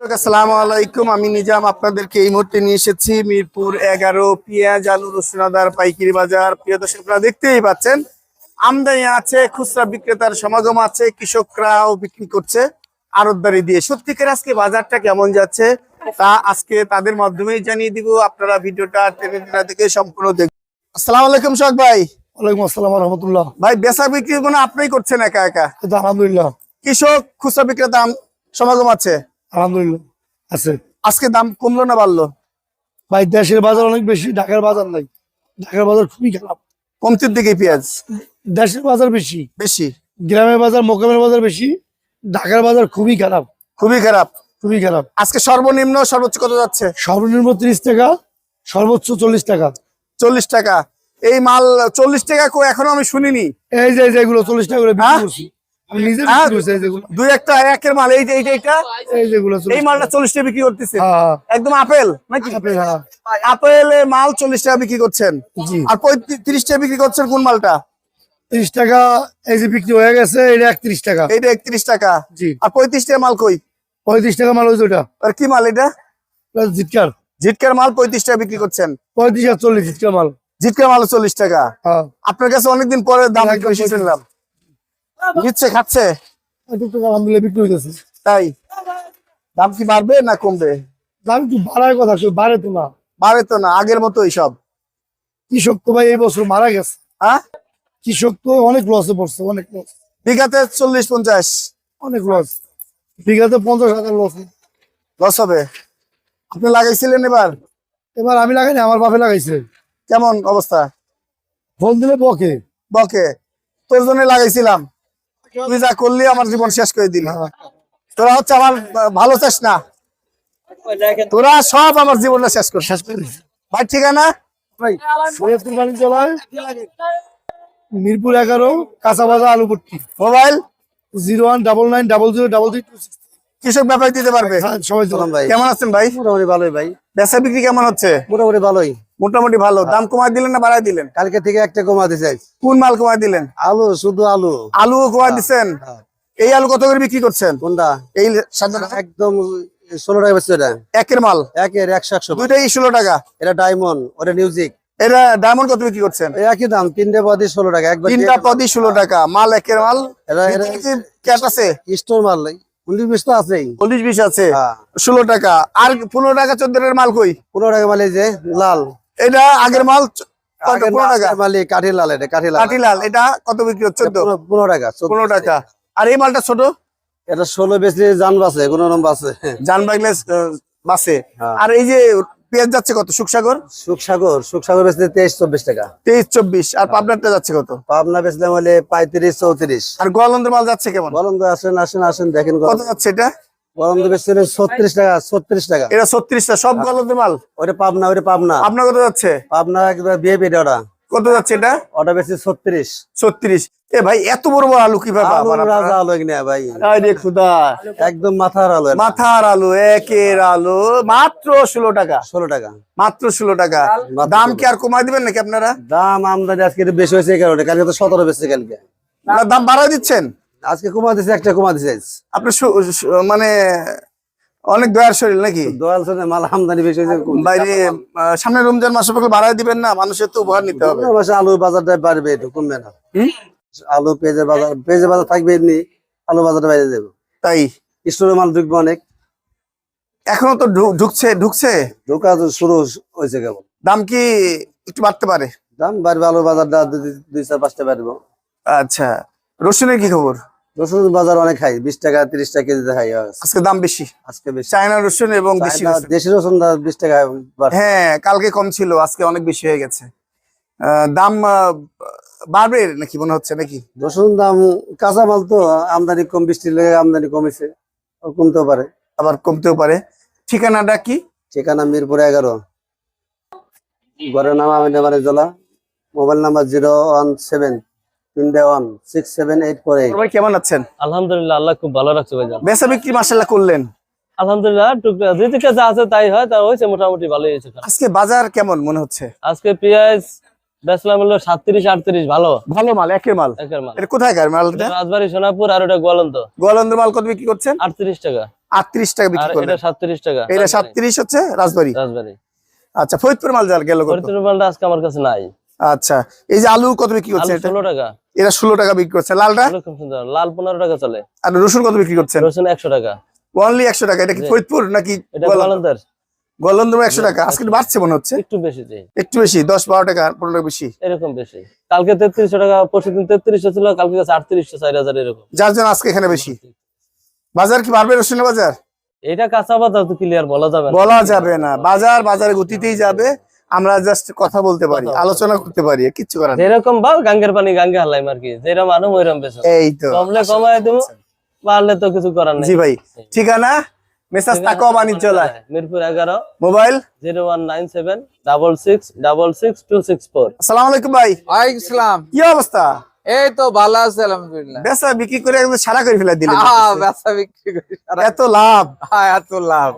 আসসালামু আলাইকুম। আমি নিজাম আপনাদেরকে এই মুহূর্তে নিয়ে এসেছি মিরপুর এগারো পেঁয়াজ আলু রসুন আদার পাইকারি বাজার। প্রিয় দর্শক আপনারা দেখতেই পাচ্ছেন আমদানি আছে খুচরা বিক্রেতার সমাগম আছে কৃষকরাও বিক্রি করছে আড়তদারি দিয়ে। সত্যিকার আজকে বাজারটা কেমন যাচ্ছে তা আজকে তাদের মাধ্যমেই জানিয়ে দিব। আপনারা ভিডিওটা টেনে টেনে দেখে সম্পূর্ণ দেখবেন আসসালামু আলাইকুম শখ ভাই। ওয়ালাইকুম আসসালাম রহমতুল্লাহ ভাই বেচা বিক্রি কোনো আপনিই করছেন একা একা? আলহামদুলিল্লাহ। কৃষক খুচরা বিক্রেতা সমাগম আছে? আলহামদুলিল্লাহ আছে। আজকে দাম কমলো না বাড়লো? ভাই দেশের বাজার অনেক বেশি ঢাকার বাজার নাই। ঢাকার বাজার খুবই খারাপ। কমতির দিকে পেঁয়াজ? দেশের বাজার বেশি। বেশি? গ্রামের বাজার মোকামের বাজার বেশি ঢাকার বাজার খুবই খারাপ। খুবই খারাপ? খুবই খারাপ। আজকে সর্বনিম্ন সর্বোচ্চ কত যাচ্ছে? সর্বনিম্ন ত্রিশ টাকা সর্বোচ্চ চল্লিশ টাকা। চল্লিশ টাকা। এই মাল চল্লিশ টাকা এখনও আমি শুনিনি। এই যে এই যেগুলো চল্লিশ টাকা করে বিক্রি হ্যাঁ? করছি। হ্যাঁ? দুই একটা একের মাল এই এইটা এইটা এই মালটা চল্লিশ টাকা বিক্রি করতেছে। হ্যাঁ একদম আপেল নাকি? হ্যাঁ। আপেলের মাল চল্লিশ টাকা বিক্রি করছেন। আর পঁয়ত্রিশ টাকা বিক্রি করছেন কোন মালটা? ত্রিশ টাকা এই যে বিক্রি হয়ে গেছে এটা একত্রিশ টাকা। এইটা একত্রিশ টাকা। জি। আর পঁয়ত্রিশ টাকা মাল কই? পঁয়ত্রিশ টাকা মাল হয়েছে ওটা। আর কি মাল এটা? জিটকার। ঝিটকার মাল পঁয়ত্রিশ টাকা বিক্রি করছেন। পঁয়ত্রিশ আর চল্লিশ জিটকার মাল। ঝিটকার মাল চল্লিশ টাকা। হ্যাঁ। আপনার কাছে অনেকদিন পরে দাম বেশি শুনলাম। নিচ্ছে খাচ্ছে? টুকটাক আলহামদুলিল্লাহ বিক্রি হইতেছে। তাই? দাম কি বাড়বে না কমবে? দাম একটু বাড়ার কথা বাড়ে তো না। বাড়ে তো না আগের মতোই সব। কৃষক তো ভাই এই বছর মারা গেছে। হ্যাঁ? কৃষক তো অনেক লসে পড়ছে অনেক লস বিঘাতে চল্লিশ পঞ্চাশ? অনেক লস বিঘাতে পঞ্চাশ হাজার লস লস হবে? আপনি লাগাইছিলেন এবার? এবার আমি লাগাইনি আমার বাপে লাগাইছে। কেমন অবস্থা? ফোন দিলে বকে। বকে। তোর জন্য লাগাইছিলাম। তুই যা করলি আমার জীবন শেষ করে দিলি। তোরা হচ্ছে আমার ভালো চাস না। তোরা সব আমার জীবনটা শেষ কর। শেষ করে ভাই ঠিকানা? ভাই সৈয়দপুর মিরপুর এগারো কাঁচা বাজার Alupatti. Mobile zero one double nine double zero double three two six. কৃষক ব্যাপারী দিতে পারবে? সবাই কেমন আছেন ভাই? মোটামুটি ভালোই ভাই। বেচা বিক্রি কেমন হচ্ছে? মোটামুটি ভালোই। মোটামুটি ভালো। দাম কমায় দিলেন না বাড়াই দিলেন? কালকে থেকে একটা কমাতে চাই কোন মাল কমায় দিলেন? আলু শুধু আলু। আলু কমায় দিচ্ছেন। এই আলু কত করে বিক্রি করছেন? কোনটা? এই একদম ষোলো টাকা বেচছে এটা। একের মাল? একের একশো একশো। দুইটাই ষোলো টাকা। এটা ডায়মন্ড ওটা মিউজিক। এটা ডায়মন্ড কত বিক্রি করছেন? একই দাম তিনটে পদই ষোলো টাকা একবার তিনটা পদই ষোলো টাকা। মাল একের মাল? এরা এরা ক্যাট আছে? স্টোর মাল উনিশ বিশ তো আছেই। চল্লিশ বিশ আছে। হ্যাঁ। ষোলো টাকা। আর পনেরো টাকা চোদ্দ টাকার মাল কই? পনেরো টাকা মাল এই যে লাল। এটা আগের মাল কাঠি লাল এটা কাঠি লাল কাঠি লাল এটা কত বিক্রি হচ্ছে? পনেরো- টাকা পনেরো টাকা। আর এই মালটা ছোট? এটা ষোলো বেশি বাসে কোনো রকম বাসে। জান বাগলে বাসে। হ্যাঁ। আর এই যে পেঁয়াজ যাচ্ছে কত? সুখসাগর? সুখসাগর সুখসাগর বেশি তেইশ চব্বিশ টাকা। তেইশ চব্বিশ। আর পাবনারটা যাচ্ছে কত? পাবনা বেচলাম হলে পঁয়ত্রিশ চৌত্রিশ। আর গোয়ালন্দের মাল যাচ্ছে কেমন? তো আসেন আসেন আসেন দেখেন কত যাচ্ছে এটা? বেশি ছত্রিশ টাকা ছত্রিশ টাকা। এটা ছত্রিশটা সব গোয়ালন্দের মাল? ওটা পাবনা ওটা পাবনা। আপনার কত যাচ্ছে? পাবনা একবার বিয়ে পেটে ওটা। কত যাচ্ছে এটা? ওটা বেশি ছত্রিশ। ছত্রিশ। এ ভাই এত বড় বড় আলু কীভাবে রাজা আপনারা? কিনা ভাই। আরে খুদা। একদম মাথার আলো মাথার আলু একের আলু মাত্র ষোলো টাকা। ষোলো টাকা। মাত্র ষোলো টাকা। দাম কি আর কমাই দিবেন নাকি আপনারা? দাম আমদানি আজকে বেশি হয়েছে কারণে কালকে তো সতেরো বেশি কালকে। দাম বাড়াই দিচ্ছেন? আজকে কমা দিচ্ছে একটা কমা দিচ্ছে আপনি সু- সু- মানে অনেক দয়ার শরীর নাকি? দয়াল শরীর মাল আমদানি বেশি হয়েছে বাইরে সামনে রমজান মাসে পাকলে বাড়াই দিবেন না মানুষের তো উপহার নিতে হবে। মাসে আলুর বাজারটা বাড়বে একটু কমবে না। আলু পেঁয়াজের বাজার পেঁয়াজের বাজার থাকবে এমনি আলু বাজারটা বাইরে যাবে। তাই? স্টোরে মাল ঢুকবে অনেক। এখনও তো ঢুকছে ঢুকছে? ঢোকা তো শুরু হয়েছে কেবল। দাম কি একটু বাড়তে পারে? দাম বাড়বে আলুর বাজারটা দুই- দুই চার পাঁচটা বাড়বে। আচ্ছা। রসুনের কি খবর? রসুন বাজার অনেক খাই বিশ টাকা তিরিশ টাকা কেজিতে খাই আজকে দাম বেশি? আজকে বেশি। চায়না রসুন এবং দেশি রসুন। দেশি রসুন বিশ টাকা হ্যাঁ কালকে কম ছিল আজকে অনেক বেশি হয়ে গেছে। দাম বাড়বে নাকি মনে হচ্ছে নাকি? রসুন দাম কাঁচা মাল তো আমদানি কম বৃষ্টির লেগে আমদানি কমেছে কমতেও পারে। আবার কমতেও পারে। ঠিকানাটা কি? ঠিকানা মিরপুর এগারো। ঘরের নাম আমি জেলা mobile number zero one seven. কেমন আছেন? আলহামদুলিল্লাহ আল্লাহ খুব ভালো রাখছে ভাইজান। বেচা বিক্রি মাসাল্লাহ করলেন। আলহামদুলিল্লাহ টুকটাক দুই থেকে যা আছে তাই হয় তা হয়েছে মোটামুটি ভালোই হয়েছে। আজকে বাজার কেমন মনে হচ্ছে? আজকে পেঁয়াজ বেচলাম হলো সাতত্রিশ আটত্রিশ ভালো। ভালো মাল একের মাল? একের মাল। কোথায় গার মালটা? রাজবাড়ি সোনাপুর আর ওটা গোয়ালন্দ। মাল কত বিক্রি করছেন? আটত্রিশ টাকা। আটত্রিশ টাকা বিক্রি এটা করলেন। সাতত্রিশ টাকা। এটা সাতত্রিশ হচ্ছে রাজবাড়ি? রাজবাড়ি। আচ্ছা ফরিদপুর মাল যার গেল কত? ফরিদপুর মালটা আজকে আমার কাছে নাই। আচ্ছা এই যে আলু কত বিক্রি করছে এটা? ষোলো টাকা। এটা ষোলো টাকা বিক্রি করছে। লালটা? খুব সুন্দর। লাল পনেরো টাকা চলে। আর রসুন কত বিক্রি করছেন? রসুন একশো টাকা। অনলি একশো টাকা। এটা কি ফরিদপুর নাকি টাকা। আজকে বাড়ছে মনে হচ্ছে? একটু বেশি দিই একটু বেশি টাকা পনেরো টাকা বেশি। এরকম বেশি। কালকে তেত্রিশশো টাকা পরশু দিন তেত্রিশশো ছিল কালকে কাছে আটত্রিশশো চার হাজার এরকম। যার জন্য আজকে এখানে বেশি। বাজার কি বাড়বে রসুনের বাজার? এটা কাঁচা বাজার তো ক্লিয়ার বলা যাবে না। বলা যাবে না। বাজার বাজারে গতিতেই যাবে। আমরা জাস্ট কথা বলতে পারি আলোচনা করতে পারি কিচ্ছু করার নেই। যেরকম বা গাঙ্গের পানি গাঙ্গে হালাইম আর কি। যেরকম আনো ওইরকম বেশি এই তো। কমলে কমায় দেবো পারলে তো কিছু করার নেই। জি ভাই ঠিকানা? মেসাজ তাকো বাণিজ্যলায় মিরপুর এগারো। Mobile? Zero one nine seven double six double six two six four. আসসালামু আলাইকুম ভাই। ওয়ালাইকুম সালাম। কি অবস্থা? এই তো ভালো আছে আলহামদুলিল্লাহ। বেচা বিক্রি করে একদম সারা করে ফেলা দিলেন হ্যাঁ, ব্যবসা বিক্রি করি সারা- এত লাভ। হ্যাঁ, এত লাভ।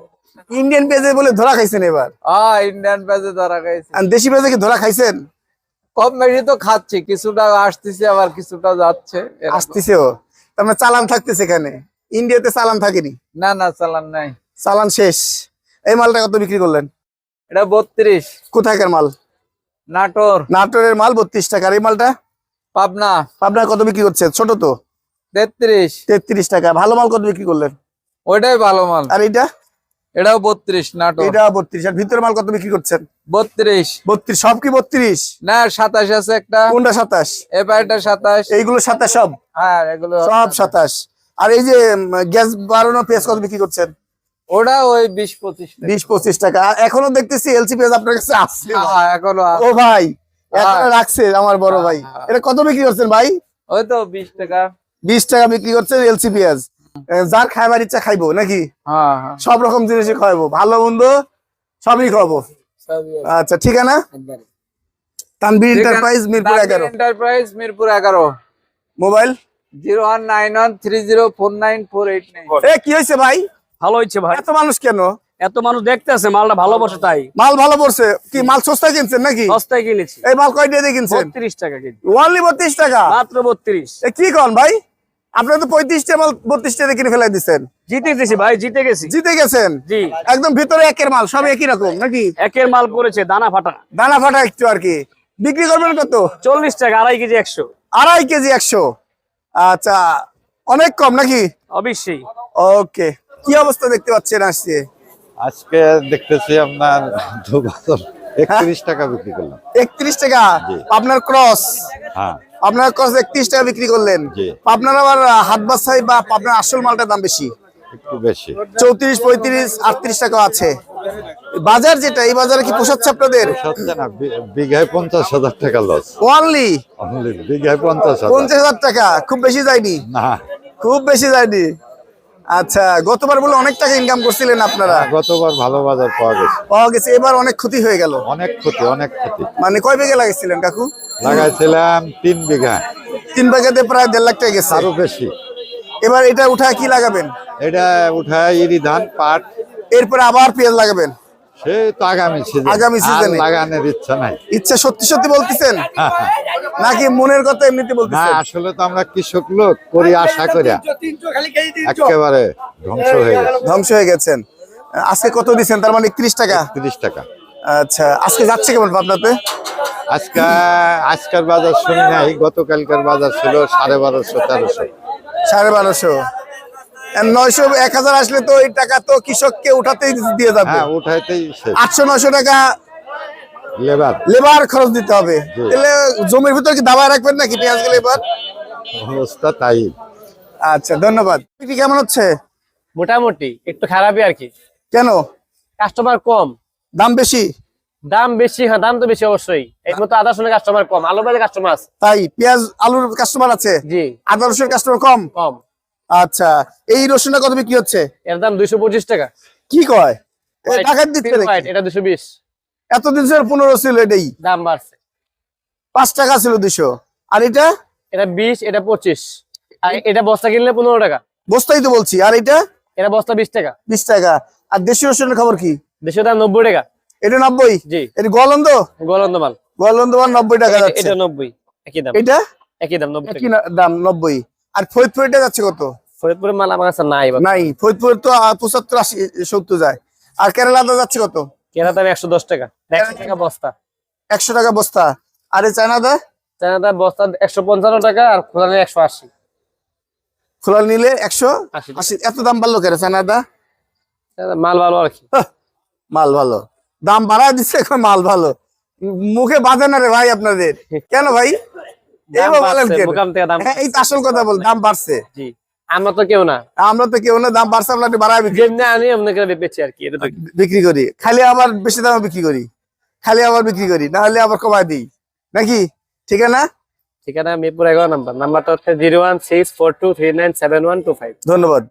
ইন্ডিয়ান পেজে বলে ধরা খাইছেন এবার। হ্যাঁ ইন্ডিয়ান পেজে ধরা খাইছে। আর দেশি পেজে কি ধরা খাইছেন? কম বেশি তো খাচ্ছি কিছুটা আসতেছে আবার কিছুটা যাচ্ছে। আসতেছেও তার মানে চালান থাকতেছে এখানে। ইন্ডিয়াতে চালান থাকেনি? না না চালান নাই। চালান শেষ। এই মালটা কত বিক্রি করলেন? এটা বত্রিশ। কোথাকার মাল? নাটোর। নাটোরের মাল বত্রিশ টাকা আর এই মালটা? পাবনা। আপনার কত বিক্রি করছে? ছোট তো? তেত্রিশ। তেত্রিশ টাকা। ভালো মাল কত বিক্রি করলেন? ওইটাই ভালো মাল। আর এইটা? এটাও বত্রিশ নাটোর। এটা বত্রিশ। আর ভিতরের মাল কত বিক্রি করছেন? বত্রিশ। বত্রিশ। সব কি বত্রিশ? না সাতাশ আছে একটা। কোনটা সাতাশ? এবার এটা সাতাশ। এইগুলো সাতাশ সব? হ্যাঁ এগুলো সব সাতাশ। আর এই যে গ্যাস বাড়ানো পেঁয়াজ কত বিক্রি করছেন? ওটা ওই বিশ পঁচিশ টাকা। বিশ পঁচিশ টাকা। আর এখনও দেখতেছি এলসি পেঁয়াজ আপনার কাছে আসছে হ্যাঁ, এখনও ও ভাই এখনও হ্যাঁ। রাখছে আমার বড় ভাই। হ্যাঁ। এটা কত বিক্রি করছেন ভাই? ওই তো বিশ টাকা। বিশ টাকা বিক্রি করছেন এলসি পেঁয়াজ। যার খাইবার ইচ্ছা খাইবো নাকি? হ্যাঁ হ্যাঁ। সব রকম জিনিসই খাওয়াবো। ভালো মন্দ সবই খাওয়াবো। আছে। আচ্ছা ঠিকানা তানবির এন্টারপ্রাইজ মিরপুর এগারো। এন্টারপ্রাইজ মিরপুর এগারো। Mobile? Zero one nine one three zero four nine four eight nine. এ কি হয়েছে ভাই? ভালো হচ্ছে ভাই। এত মানুষ কেন? এত মানুষ দেখতেছে মালটা ভালো বসে তাই। মাল ভালো পড়ছে কি মাল সস্তায় কিনছেন নাকি? সস্তায় কিনেছি। এই মাল কয়টা দিয়ে কিনছেন? টাকা টাকা? মাত্র বত্রিশ। এ কি কন ভাই? আপনারা তো পঁয়ত্রিশটা মাল বত্রিশটা দিয়ে কিনে ফেলাই দিচ্ছেন। জিতে গেছি ভাই জিতে গেছি। জিতে গেছেন? জি। একদম ভিতরে একের মাল সব একই রকম নাকি? একের মাল করেছে দানা ফাটা। দানা ফাটা একটু আর কি। বিক্রি করবেন কত? চল্লিশ টাকা আড়াই কেজি একশো। আড়াই কেজি একশো। আচ্ছা অনেক কম নাকি? অবশ্যই। ওকে কি অবস্থা দেখতে পাচ্ছেন আসছে আজকে দেখতেছি আপনার দু বছর একত্রিশ টাকা বিক্রি করলাম। একত্রিশ টাকা? আপনার ক্রস? হ্যাঁ। আপনার ক্রস একত্রিশ টাকা বিক্রি করলেন। আপনার আবার হাত বাসাই বা আপনার আসল মালটার দাম বেশি? একটু বেশি। চৌত্রিশ পঁয়ত্রিশ আটত্রিশ টাকা আছে। বাজার যেটা এই বাজারে কি পোষাচ্ছে আপনাদের? বিঘায় পঞ্চাশ হাজার টাকা লস অনলি বিঘায় পঞ্চাশ পঞ্চাশ হাজার টাকা? খুব বেশি যায়নি? না। খুব বেশি যায়নি? আচ্ছা গতবার বলে অনেক টাকা ইনকাম করছিলেন আপনারা? গতবার ভালো বাজার পাওয়া গেছে। পাওয়া গেছে এবার অনেক ক্ষতি হয়ে গেল। অনেক ক্ষতি অনেক ক্ষতি। মানে কয় বিঘা লাগাইছিলেন কাকু? লাগাইছিলাম তিন বিঘা। তিন বিঘাতে প্রায় দেড় লাখ টাকা গেছে। আরও বেশি। এবার এটা উঠায় কি লাগাবেন? এটা উঠায় ইরি ধান পাট। এরপরে আবার পেঁয়াজ লাগাবেন? সে তো আগামী সিজন আগামী season-এ। লাগানোর ইচ্ছা নাই। ইচ্ছা সত্যি সত্যি বলতেছেন? নাকি মনের কথা এমনিতে না আসলে তো আমরা কৃষক লোক করি আশা করিয়া একেবারে ধ্বংস হয়ে গেছে। ধ্বংস হয়ে গেছেন। আজকে কত দিচ্ছেন? তার মানে একত্রিশ টাকা? তিরিশ টাকা। আচ্ছা আজকে যাচ্ছে কেমন পাবনাতে আজকে আজকের বাজার শুনি নাই গতকালকার বাজার ছিল সাড়ে বারোশো তেরোশো। সাড়ে বারোশো। নয়শো এক হাজার আসলে তো ওই টাকা তো কৃষককে উঠাতেই দিয়ে যাবে। হ্যাঁ উঠাইতেই আটশো নয়শো টাকা লেবার। লেবার খরচ দিতে হবে। তাহলে জমির ভিতর কি দাবায় রাখবেন নাকি পেঁয়াজগুলো এবার অবস্থা তাই। আচ্ছা ধন্যবাদ। বিক্রি কেমন হচ্ছে? মোটামুটি একটু খারাপই আর কি। কেন? কাস্টমার কম। দাম বেশি? দাম বেশি হ্যাঁ দাম তো বেশি অবশ্যই। এর মতো আদা কাস্টমার কম আলু বাজে কাস্টমার আছে। তাই পেঁয়াজ আলুর কাস্টমার আছে? জি। আদা রসুনের কাস্টমার কম? কম। আচ্ছা এই রসুনটা কত বিক্রি হচ্ছে? এর দাম দুইশো পঁচিশ টাকা। কি কয়? টাকা দিচ্ছে? এটা দুশো বিশ। এতদিন ছিল পনেরো ছিল এটাই। দাম বাড়ছে। পাঁচ টাকা ছিল দুশো আর এটা? এটা বিশ এটা পঁচিশ। আর এটা বস্তা কিনলে পনেরো টাকা। বস্তাই তো বলছি। আর এটা? এটা বস্তা বিশ টাকা। বিশ টাকা। আর দেশি রসুনের খবর কি? দেশের দাম নব্বই টাকা। এটা নব্বই? জি। এটা গলন্দ গোলন্দ মাল। গলন্দ মান নব্বই টাকা এটা- নব্বই। একই দাম। এটা? একই দাম নব্বই কি দাম নব্বই। আর ফরিদপুর এটা যাচ্ছে কত? ফরিদপুরের মাল আমার কাছে নাই নাই ফরিদপুর তো পঁচাত্তর আশি সত্তর যায়। আর কেরালাতে যাচ্ছে কত? দাম একশো দশ টাকা। একশো টাকা বস্তা। একশো টাকা বস্তা। আর এই চায়নাদা চায়না দাম বস্তা একশো পঞ্চান্ন টাকা আর খোলা নিলে একশো আশি। খোলা নিলে একশো আশি আশি। এত দাম বাড়লো কেন চায়নাদা মাল ভালো আর কি। মাল ভালো। দাম বাড়ায় দিচ্ছে মাল ভালো। মুখে বাঁধে না রে ভাই আপনাদের। কেন ভাই? এই তো আসল কথা বল দাম বাড়ছে। জি আমরা তো কেউ না। আমরা তো কেউ না দাম বাড়ছে আমরা একটু যেমনি আনি অমনি বেচি আর কি বিক্রি করি। খালি আবার বেশি দামে বিক্রি করি। খালি আবার বিক্রি করি না হলে আবার কমায় দিই। নাকি? ঠিক ঠিকানা মিরপুর এগারো নাম্বার নাম্বারটা হচ্ছে zero one six four two three nine seven one two five ধন্যবাদ।